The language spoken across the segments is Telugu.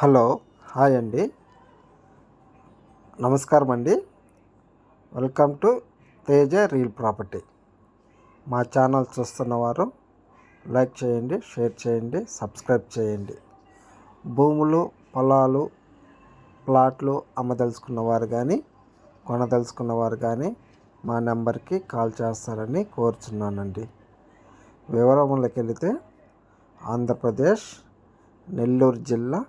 హలో హాయ్ అండి. నమస్కారం అండి welcome to Teja real property. మా ఛానల్ చూస్తున్నవారు లైక్ చేయండి షేర్ చేయండి సబ్స్క్రైబ్ చేయండి. భూములు పొలాలు ప్లాట్లు అమ్మదలుచుకున్న వారు కానీ కొనదలుచుకున్న కానీ మా నెంబర్కి కాల్ చేస్తారని కోరుచున్నానండి. వివరములకి వెళితే ఆంధ్రప్రదేశ్ నెల్లూరు జిల్లా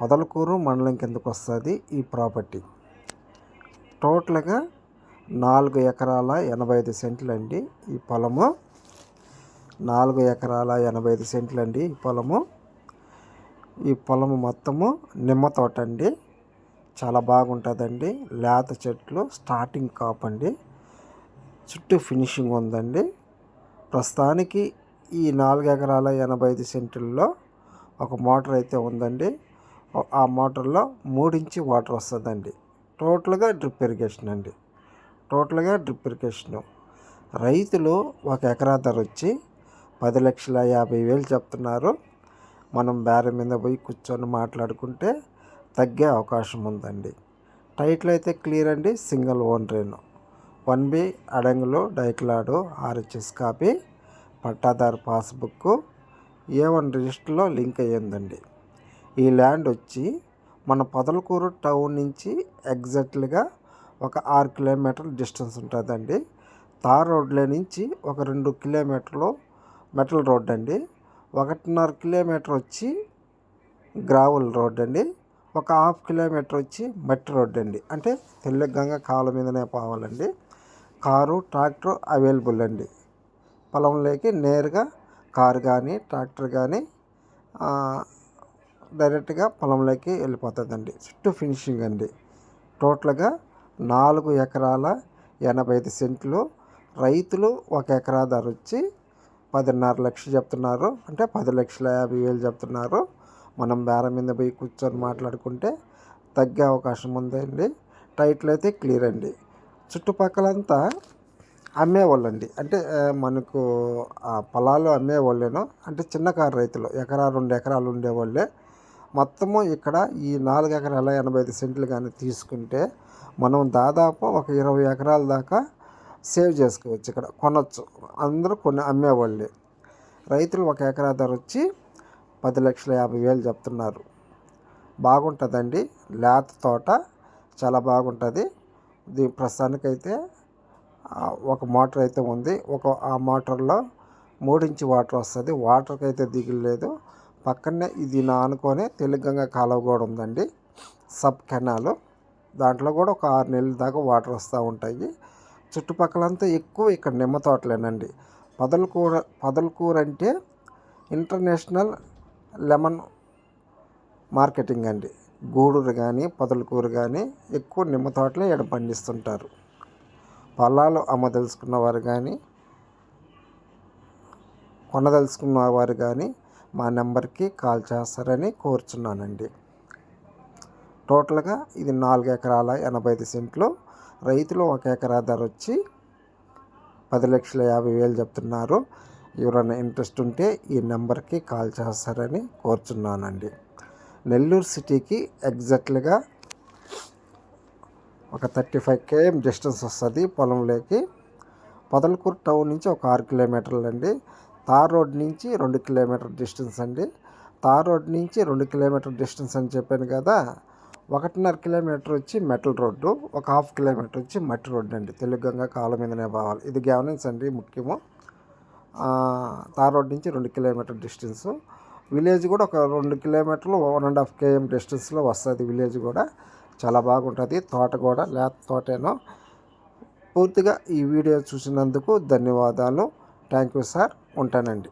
పొదలకూరు మండలం కిందకు వస్తుంది ఈ ప్రాపర్టీ. టోటల్గా నాలుగు ఎకరాల ఎనభై ఐదు సెంట్లు అండి ఈ పొలము. నాలుగు ఎకరాల ఎనభై ఐదు సెంట్లు అండి ఈ పొలము. ఈ పొలము మొత్తము నిమ్మ తోట అండి చాలా బాగుంటుందండి. లేత చెట్లు స్టార్టింగ్ కాప్ అండి. చుట్టూ ఫినిషింగ్ ఉందండి. ప్రస్తుతానికి ఈ నాలుగు ఎకరాల ఎనభై ఐదు సెంటుల్లో ఒక మోటార్ అయితే ఉందండి. ఆ మోటార్లో మూడించి వాటర్ వస్తుందండి. టోటల్గా డ్రిప్ ఇరిగేషన్ అండి. టోటల్గా డ్రిప్ ఇరిగేషను. రైతులు ఒక ఎకరా ధర వచ్చి పది లక్షల యాభై వేలు చెప్తున్నారు. మనం బేర మీద పోయి కూర్చొని మాట్లాడుకుంటే తగ్గే అవకాశం ఉందండి. టైటిల్ అయితే క్లియర్ అండి. సింగిల్ ఓన్ రేను వన్ బి అడంగులు డైక్లాడు ఆర్హెచ్ఎస్ కాపీ పట్టాదారు పాస్బుక్ ఏ వన్ రిజిస్టర్లో లింక్ అయ్యిందండి. ఈ ల్యాండ్ వచ్చి మన పొదలకూరు టౌన్ నుంచి ఎగ్జాక్ట్లీగా ఒక ఆరు కిలోమీటర్ల డిస్టెన్స్ ఉంటుందండి. తార్ రోడ్ల నుంచి ఒక రెండు కిలోమీటర్లు మెటల్ రోడ్ అండి. ఒకటిన్నర కిలోమీటర్ వచ్చి గ్రావెల్ రోడ్ అండి. ఒక హాఫ్ కిలోమీటర్ వచ్చి మట్టి రోడ్ అండి. అంటే తెల్లగంగ కాలు మీదనే పోవాలండి. కారు ట్రాక్టర్ అవైలబుల్ అండి. పొలంలోకి నేరుగా కారు కానీ ట్రాక్టర్ కానీ డైరెక్ట్గా పొలంలోకి వెళ్ళిపోతుందండి. చుట్టూ ఫినిషింగ్ అండి. టోటల్గా నాలుగు ఎకరాల ఎనభై ఐదు సెంట్లు రైతులు ఒక ఎకరా ధర వచ్చి పదిన్నర లక్షలు చెప్తున్నారు. అంటే పది లక్షల యాభై వేలు చెప్తున్నారు. మనం బేరం మీద పోయి కూర్చొని మాట్లాడుకుంటే తగ్గే అవకాశం ఉందండి. టైటిల్ అయితే క్లియర్ అండి. చుట్టుపక్కలంతా అమ్మేవాళ్ళండి. అంటే మనకు ఆ పొలాలు అమ్మేవాళ్ళేనో. అంటే చిన్న కారు రైతులు. ఎకరా రెండు ఎకరాలు ఉండేవాళ్ళే. మొత్తము ఇక్కడ ఈ నాలుగు ఎకరాల ఎనభై ఐదు సెంట్లు కానీ తీసుకుంటే మనం దాదాపు ఒక ఇరవై ఎకరాల దాకా సేవ్ చేసుకోవచ్చు ఇక్కడ. కొనవచ్చు అందరూ కొన్ని అమ్మేవాళ్ళే. రైతులు ఒక ఎకరా ధర వచ్చి పది లక్షల యాభై వేలు చెప్తున్నారు. బాగుంటుందండి. లేత తోట చాలా బాగుంటుంది. ప్రస్తుతానికి ప్రస్తుతానికైతే ఒక మోటార్ అయితే ఉంది. ఒక ఆ మోటార్లో మూడించి వాటర్ వస్తుంది. వాటర్కి అయితే దిగులేదు పక్కనే ఇది నానుకొని తెలుగంగ కాలువ కూడా ఉందండి. Sub canal. దాంట్లో కూడా ఒక ఆరు నెలల దాకా వాటర్ వస్తూ ఉంటాయి. చుట్టుపక్కలంతా ఎక్కువ ఇక్కడ నిమ్మ తోటలేనండి. పదలకూర పదలకూర అంటే ఇంటర్నేషనల్ లెమన్ మార్కెటింగ్ అండి. గూడూరు కానీ పొదలకూరు కానీ ఎక్కువ నిమ్మ తోటలే ఇక్కడ పండిస్తుంటారు. పొలాలు అమ్మదలుచుకున్న వారు కానీ కొనదలుచుకున్న వారు కానీ మా నెంబర్కి కాల్ చేస్తారని కోరుచున్నానండి. టోటల్గా ఇది నాలుగు ఎకరాల ఎనభై ఐదు సెంట్లు. రైతులు ఒక ఎకరా ధర వచ్చి పది లక్షల యాభై వేలు చెప్తున్నారు. ఎవరైనా ఇంట్రెస్ట్ ఉంటే ఈ నెంబర్కి కాల్ చేస్తారని కోరుచున్నానండి. నెల్లూరు సిటీకి ఎగ్జాక్ట్లీగా ఒక థర్టీ ఫైవ్ కేఎం డిస్టెన్స్ వస్తుంది పొలంలోకి. పొదలకూరు టౌన్ నుంచి ఒక ఆరు కిలోమీటర్లు అండి తార్ రోడ్ నుంచి రెండు కిలోమీటర్ డిస్టెన్స్ అండి. తార్ రోడ్ నుంచి రెండు కిలోమీటర్ డిస్టెన్స్ అని చెప్పాను కదా ఒకటిన్నర కిలోమీటర్ వచ్చి మెటల్ రోడ్డు ఒక హాఫ్ కిలోమీటర్ వచ్చి మట్టి రోడ్డు అండి. తెలుగంగా కాలం మీదనే పోవాలి ఇది గవర్నెన్స్ అండి ముఖ్యము తార్ రోడ్ నుంచి రెండు కిలోమీటర్ డిస్టెన్స్. విలేజ్ కూడా ఒక రెండు కిలోమీటర్లు వన్ అండ్ హాఫ్ కేఎం డిస్టెన్స్లో వస్తుంది విలేజ్ కూడా. చాలా బాగుంటుంది. తోట కూడా లేత తోటేనో. పూర్తిగా ఈ వీడియో చూసినందుకు ధన్యవాదాలు. థ్యాంక్ యూ సార్ ఉంటానండి